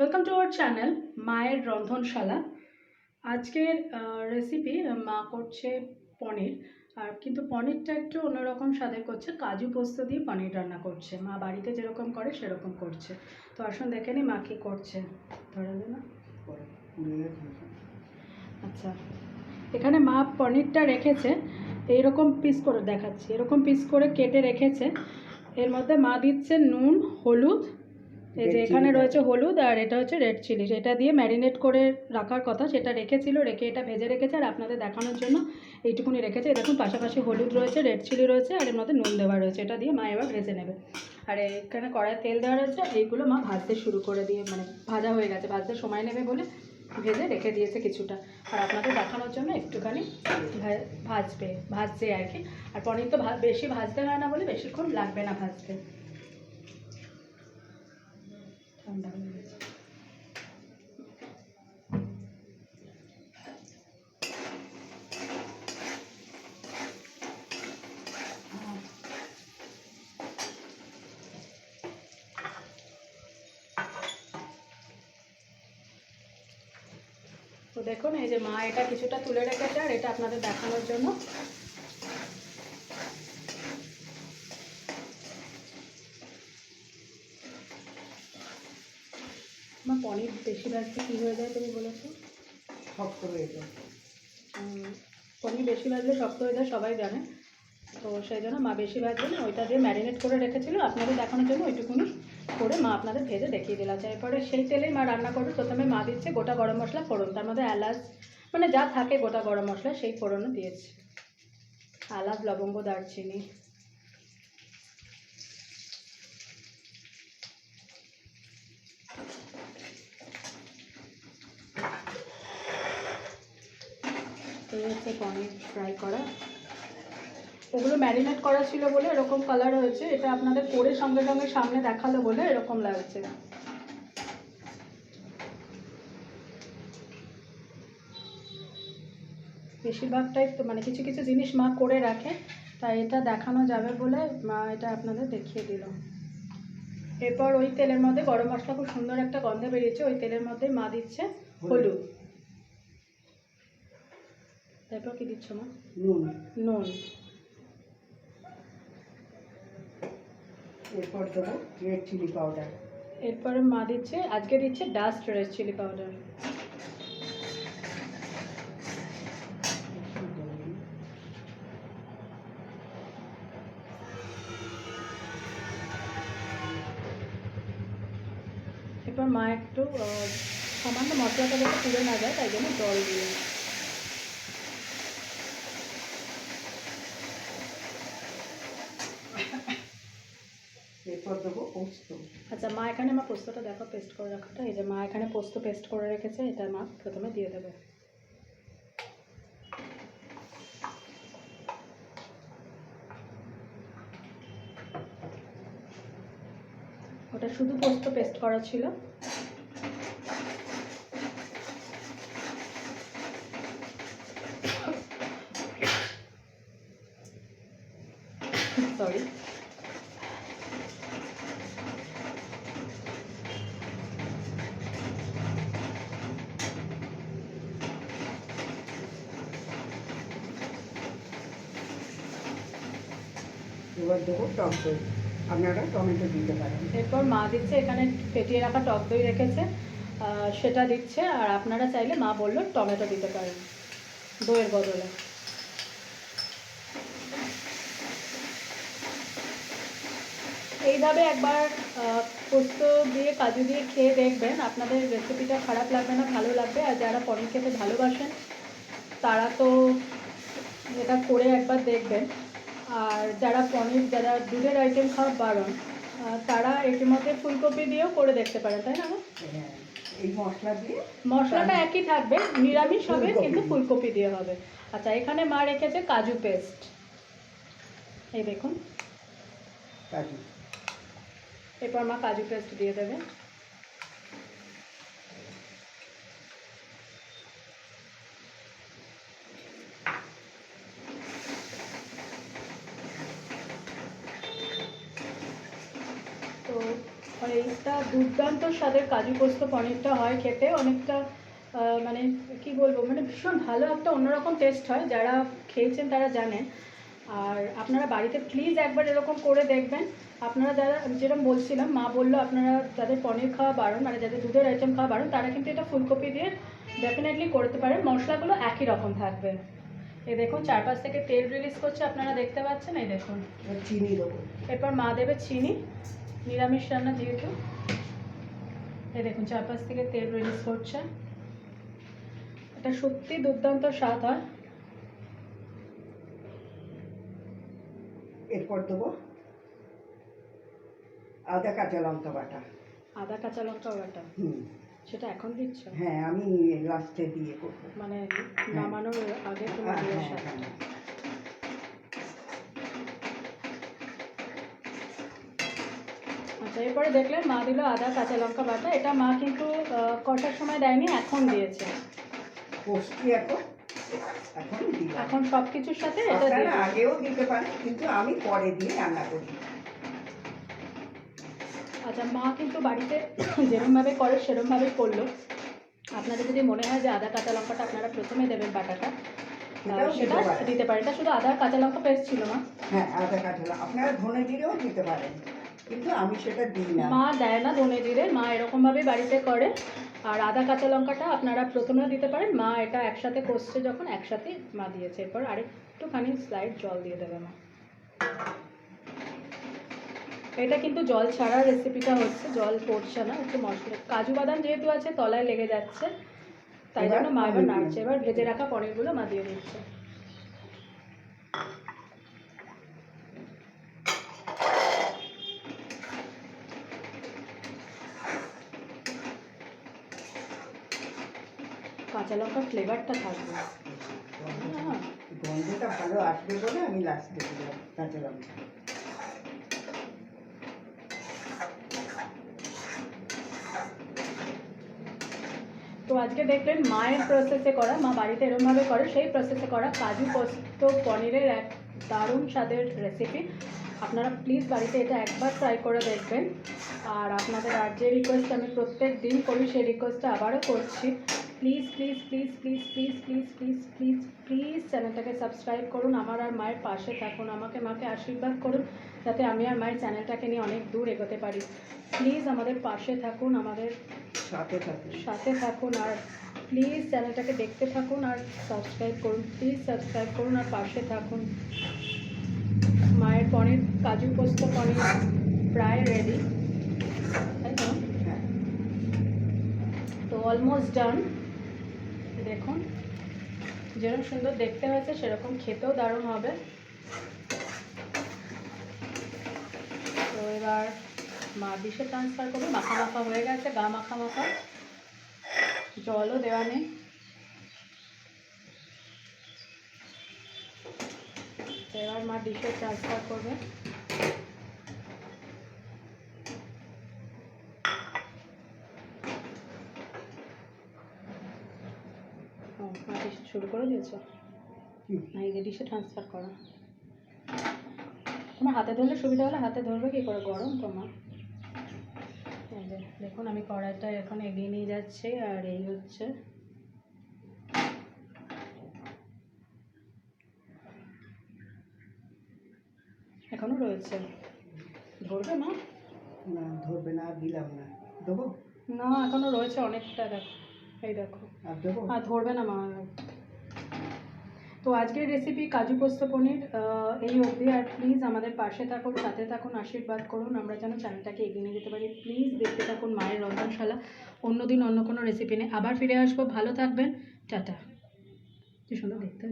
Welcome to our channel মায়ের রন্ধনশালা আজকের recipe মা করছে পনির। আর কিন্তু পনিরটা একটু অন্যরকম স্বাদের করছে। কাজু পোস্ত দিয়ে পনির রান্না করছে। মা বাড়িতে যেরকম করে, সেরকম করছে। তো আসুন দেখে নি মা কী করছে। ধরা যায় না। আচ্ছা। এখানে মা পনিরটা রেখেছে। এইরকম পিস করে দেখাচ্ছি। এরকম পিস করে কেটে রেখেছে। এর মধ্যে মা দিচ্ছে নুন, হলুদ এই যে এখানে রয়েছে হলুদ আর এটা হচ্ছে রেড চিলি এটা দিয়ে ম্যারিনেট করে রাখার কথা সেটা রেখেছিল রেখে এটা ভেজে রেখেছে আর আপনাদের দেখানোর জন্য এইটুকুনি রেখেছে। দেখুন পাশাপাশি হলুদ রয়েছে রেড চিলি রয়েছে আর এর মধ্যে নুন দেওয়া রয়েছে। এটা দিয়ে মা এবার ভেজে নেবে। আর এখানে কড়াই তেল দেওয়া রয়েছে এইগুলো মা ভাজতে শুরু করে দিয়ে মানে ভাজা হয়ে গেছে ভাজতে সময় নেবে বলে ভেজে রেখে দিয়েছে কিছুটা। আর আপনাদের দেখানোর জন্য একটুখানি ভাজবে ভাজছে আর কি। আর পনির তো ভা- বেশি ভাজতে হয় না বলে বেশিক্ষণ লাগবে না ভাজতে। ঠান্ডা হয়ে গেছে তো দেখুন, এই যে মা এটা কিছুটা তুলে রেখেছে আর এটা আপনাদের দেখানোর জন্য। আমার পনির বেশি ভাজতে কী হয়ে যায় তুমি বলেছ শক্ত হয়ে যায়। পনির বেশি ভাজলে শক্ত হয়ে যায় সবাই জানে। তো সেই জন্য মা বেশি ভাজবে না ওইটা দিয়ে ম্যারিনেট করে রেখেছিল। আপনাদের দেখানোর জন্য ওইটুকুনি করে মা আপনাদের ভেজে দেখিয়ে দিল। আচ্ছা এরপরে সেই তেলেই মা রান্না করবে। প্রথমে মা দিচ্ছে গোটা গরম মশলা ফোড়ন। তার মধ্যে এলাচ মানে যা থাকে গোটা গরম মশলা সেই ফোড়নও দিয়েছে। এলাচ লবঙ্গ দারচিনি। এই হচ্ছে পনির ফ্রাই করা। ওগুলো ম্যারিনেট করা ছিল বলে এরকম কালার হয়েছে। এটা আপনাদের পরে সঙ্গে সঙ্গে সামনে দেখাল বলে এরকম লাগছে। বেশিরভাগটাই তো মানে কিছু কিছু জিনিস মা করে রাখে, তাই এটা দেখানো যাবে বলে মা এটা আপনাদের দেখিয়ে দিল। এরপর ওই তেলের মধ্যে গরম মশলা খুব সুন্দর একটা গন্ধ বেরিয়েছে, ওই তেলের মধ্যে মা দিচ্ছে হলুদ। তারপর কি দিচ্ছ মা? নুন। নুন। এরপর দেবো রেড চিলি পাউডার এরপরে মা দিচ্ছে আজকে দিচ্ছে ডাস্ট রেড চিলি পাউডার এরপর মা একটু সামান্য মশলাটা যাতে পুড়ে না যায় তাই জন্য জল দিয়ে এরপর দেবো পোস্ত আচ্ছা মা এখানে আমার পোস্তটা দেখো পেস্ট করে রাখাটা এই যে মা এখানে পোস্ত পেস্ট করে রেখেছে, এটা মা প্রথমে দিয়ে দেবে। ওটা শুধু পোস্ত পেস্ট করা ছিল। সরি এবার দেবো টক দই। আপনারা টমেটো দিতে পারেন। এরপর মা দিচ্ছে এখানে ফেটিয়ে রাখা টক দই রেখেছে। সেটা দিচ্ছে আর আপনারা চাইলে মা বলল টমেটো দিতে পারেন দইয়ের বদলে। এইভাবে একবার পোস্ত দিয়ে কাজু দিয়ে খেয়ে দেখবেন। আপনাদের রেসিপিটা খারাপ লাগবে না, ভালো লাগবে। আর যারা পনির খেতে ভালোবাসেন, তারা তো এটা করে একবার দেখবেন। আর যারা পনির যারা দুধের আইটেম খাওয়া বারণ তারা এটির মধ্যে ফুলকপি দিয়েও করে দেখতে পারেন তাই না? হ্যাঁ এই মশলা দিয়ে মশলাটা একই থাকবে নিরামিষ হবে কিন্তু ফুলকপি দিয়ে হবে। আচ্ছা এখানে মা রেখেছে কাজু পেস্ট এই দেখুন। কাজু। এরপর মা কাজু পেস্ট দিয়ে দেবে। এইটা দুর্দান্ত স্বাদের কাজু পোস্ত পনিরটা হয় খেতে। অনেকটা মানে কি বলব মানে ভীষণ ভালো একটা অন্যরকম টেস্ট হয় যারা খেয়েছেন তারা জানেন। আর আপনারা বাড়িতে প্লিজ একবার এরকম করে দেখবেন। আপনারা যারা যেরকম বলছিলাম মা বলল আপনারা যাদের পনির খাওয়া বারণ মানে যাদের দুধের আইটেম খাওয়া বারণ তারা কিন্তু এটা ফুলকপি দিয়ে ডেফিনেটলি করতে পারেন। মশলাগুলো একই রকম থাকবে। এই দেখুন চারপাশ থেকে তেল রিলিজ করছে আপনারা দেখতে পাচ্ছেন এই দেখুন। চিনি দেবো। এরপর মা দেবে চিনি। নিরামিষ রান্না যেহেতু এই দেখুন চারপাশ থেকে তেল রিলিজ করছে। এটা সত্যি দুর্দান্ত স্বাদ হয়। এরপর দেবো আদা কাঁচা লঙ্কা বাটা। আদা কাঁচা লঙ্কা বাটা? হুম। সেটা এখন দিচ্ছ? হ্যাঁ আমি লাস্টে দিয়ে করব। মানে নামানোর আগে তুমি এরপরে দেখলেন মা দিল আদা কাঁচা লঙ্কা বাটা। এটা মা কিন্তু কষার সময় দেয়নি এখন দিয়েছে। এখন। সব কিছুর সাথে এটা। আগেও দিতে পারেন কিন্তু আমি পরে দিয়ে রান্না করি। আচ্ছা মা কিন্তু বাড়িতে যেরমভাবে করে সেরমভাবেই করল। আপনাদের যদি মনে হয় যে আদা কাঁচা লঙ্কাটা আপনারা প্রথমে দেবেন বাটাটা সেটা দিতে পারেন। এটা শুধু আদা কাঁচা লঙ্কা পেস্ট ছিল মা হ্যাঁ আদা কাঁচা লঙ্কা। আপনারা ধনে দিলেও দিতে পারেন। কিন্তু আমি সেটা দিই না। মা দেয় না ধনে জিরে মা এরকমভাবেই বাড়িতে করে। আর আদা কাঁচা লঙ্কাটা আপনারা প্রথমেও দিতে পারেন। মা এটা একসাথে কষছে যখন একসাথে মা দিয়েছে। এরপর আরেকটুখানি স্লাইড জল দিয়ে দেবে মা। এটা কিন্তু জল ছাড়া রেসিপিটা হচ্ছে জল পড়ছে না একটু মশলা। কাজু বাদাম যেহেতু আছে তলায় লেগে যাচ্ছে তাই জন্য মা এবার নাড়ছে। এবার ভেজে রাখা পনিরগুলো মা দিয়ে দিচ্ছে। কাঁচা লঙ্কার ফ্লেভারটা থাকবে। হ্যাঁ গন্ধটা ভালো আসবে বলে আমি লাস্টে দিলাম কাঁচা লঙ্কা। তো আজকে দেখলেন মায়ের প্রসেসে করা মা বাড়িতে এরমভাবে করে সেই প্রসেসে করা কাজু পোস্ত পনিরের এক দারুণ স্বাদের রেসিপি আপনারা প্লিজ বাড়িতে এটা একবার ট্রাই করে দেখবেন। আর আপনাদের আর যে রিকোয়েস্ট আমি প্রত্যেক দিন করি সেই রিকোয়েস্টটা আবারও করছি। Please please please please please please please please please চ্যানেলটাকে সাবস্ক্রাইব করুন আমার আর মায়ের পাশে থাকুন আমাকে মাকে আশীর্বাদ করুন যাতে আমি আর মায়ের চ্যানেলটাকে নিয়ে অনেক দূর এগোতে পারি। প্লিজ আমাদের পাশে থাকুন আমাদের সাথে থাকুন। সাথে থাকুন আর প্লিজ চ্যানেলটাকে দেখতে থাকুন আর সাবস্ক্রাইব করুন প্লিজ সাবস্ক্রাইব করুন আর পাশে থাকুন। মায়ের পনির কাজু পোস্ত পনির প্রায় রেডি তাই তো? হ্যাঁ। তো অলমোস্ট ডান দেখুন। যেরকম সুন্দর দেখতে হয়েছে, সেরকম খেতেও দারুণ হবে। তো এবার মা ডিশে ট্রান্সফার করবে। মাখা মাখা হয়ে গেছে, গা মাখা মাখা। জলও দেওয়া নেই। তো এবার মা ডিশে ট্রান্সফার করবে। ও মা শুরু করে দিয়েছ? না এই ডিশে ট্রান্সফার করা। তোমার হাতে ধরলে সুবিধা হলে হাতে ধরবে কি করে গরম তোমার? দেখুন আমি কড়াইটা এখন এগিয়ে নিয়ে যাচ্ছি আর এই হচ্ছে এখনও রয়েছে। ধরবে না? না ধরবে না দিলাম না। দেবো? না এখনও রয়েছে অনেকটা দেখো। এই দেখো। আর আমার ধরবে না তো আজকের রেসিপি কাজু পোস্ত পনির এই অবধি। আর প্লিজ আমাদের পাশে থাকুন, সাথে থাকুন, আশীর্বাদ করুন। আমরা যেন চ্যানেলটাকে এগিয়ে নিয়ে যেতে পারি। প্লিজ দেখতে থাকুন মায়ের রন্ধনশালা। অন্যদিন অন্য কোনো রেসিপি নিয়ে আবার ফিরে আসব। ভালো থাকবেন। টাটা। কি সুন্দর দেখতে।